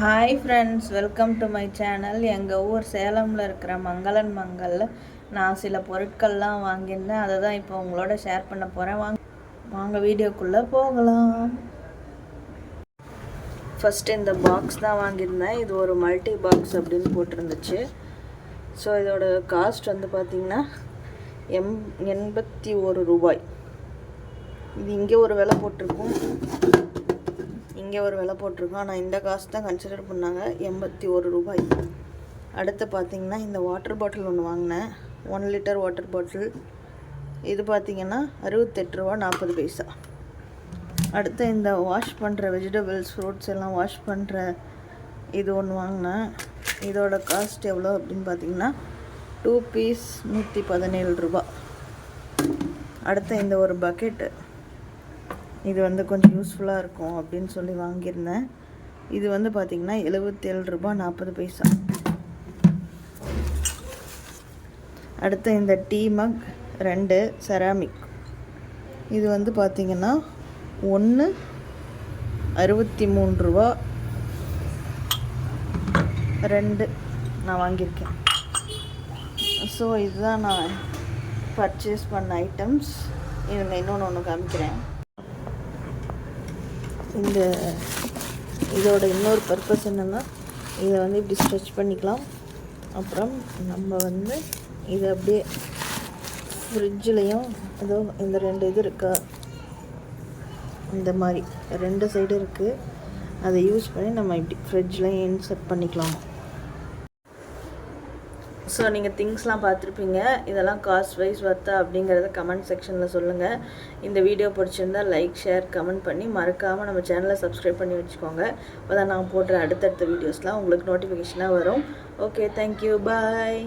Hi friends welcome to my channel எங்கள் ஊர் சேலமில் இருக்கிற மங்களன் மங்கலில் நான் சில பொருட்கள்லாம் வாங்கியிருந்தேன். அதை தான் இப்போ உங்களோட ஷேர் பண்ண போகிறேன் வாங்க வாங்க வீடியோக்குள்ளே போகலாம். ஃபஸ்ட்டு இந்த பாக்ஸ் தான் வாங்கியிருந்தேன். இது ஒரு மல்டி பாக்ஸ் அப்படின்னு போட்டிருந்துச்சு. ஸோ இதோட காஸ்ட் வந்து பார்த்திங்கன்னா எம் எண்பத்தி ஒரு ரூபாய். இது இங்கே ஒரு விலை போட்டிருக்கும். இங்கே ஒரு விலை போட்டிருக்கோம். ஆனால் இந்த காசு தான் கன்சிடர் பண்ணாங்க. எண்பத்தி ஒரு ரூபாய். அடுத்து பார்த்திங்கன்னா இந்த வாட்டர் பாட்டில் ஒன்று வாங்கினேன். ஒன் லிட்டர் வாட்டர் பாட்டில் இது பார்த்திங்கன்னா அறுபத்தெட்டு ரூபா நாற்பது பைசா. அடுத்து இந்த வாஷ் பண்ணுற வெஜிடபிள்ஸ் ஃப்ரூட்ஸ் எல்லாம் வாஷ் பண்ணுற இது ஒன்று வாங்கினேன். இதோட காஸ்ட் எவ்வளோ அப்படின்னு பார்த்தீங்கன்னா டூ பீஸ் நூற்றி பதினேழு ரூபா அடுத்து இந்த ஒரு பக்கெட்டு இது வந்து கொஞ்சம் யூஸ்ஃபுல்லாக இருக்கும் அப்படின்னு சொல்லி வாங்கியிருந்தேன். இது வந்து பார்த்திங்கன்னா எழுபத்தேழு ரூபா நாற்பது பைசா. அடுத்து இந்த டீ மக் ரெண்டு செராமிக் இது வந்து பார்த்திங்கன்னா ஒன்று அறுபத்தி மூணு ரூபா ரெண்டு நான் வாங்கியிருக்கேன். ஸோ இதுதான் நான் பர்ச்சேஸ் பண்ண ஐட்டம்ஸ் இவங்க இன்னொன்று ஒன்று காமிக்கிறேன். இந்த இதோட இன்னொரு பர்பஸ் என்னென்னா இதை வந்து இப்படி ஸ்ட்ரெச் பண்ணிக்கலாம். அப்புறம் நம்ம வந்து இதை அப்படியே ஃப்ரிட்ஜ்லேயும் ஏதோ இந்த ரெண்டு இது இருக்கா? இந்த மாதிரி. ரெண்டு சைடு இருக்குது அதை யூஸ் பண்ணி நம்ம இப்படி ஃப்ரிட்ஜ்லேயும் இன்செர்ட் பண்ணிக்கலாம். ஸோ நீங்கள் திங்ஸ்லாம் பார்த்துருப்பீங்க. இதெல்லாம் காஸ்ட் வைஸ் வர்த்தா அப்படிங்கிறத கமெண்ட் செக்ஷனில் சொல்லுங்கள் இந்த வீடியோ பிடிச்சிருந்தா லைக் ஷேர் கமெண்ட் பண்ணி மறக்காமல் நம்ம சேனலை சப்ஸ்கிரைப் பண்ணி வச்சுக்கோங்க. அப்போ தான் நான் போடுற அடுத்தடுத்த வீடியோஸ்லாம் உங்களுக்கு நோட்டிஃபிகேஷனாக வரும். Okay thank you bye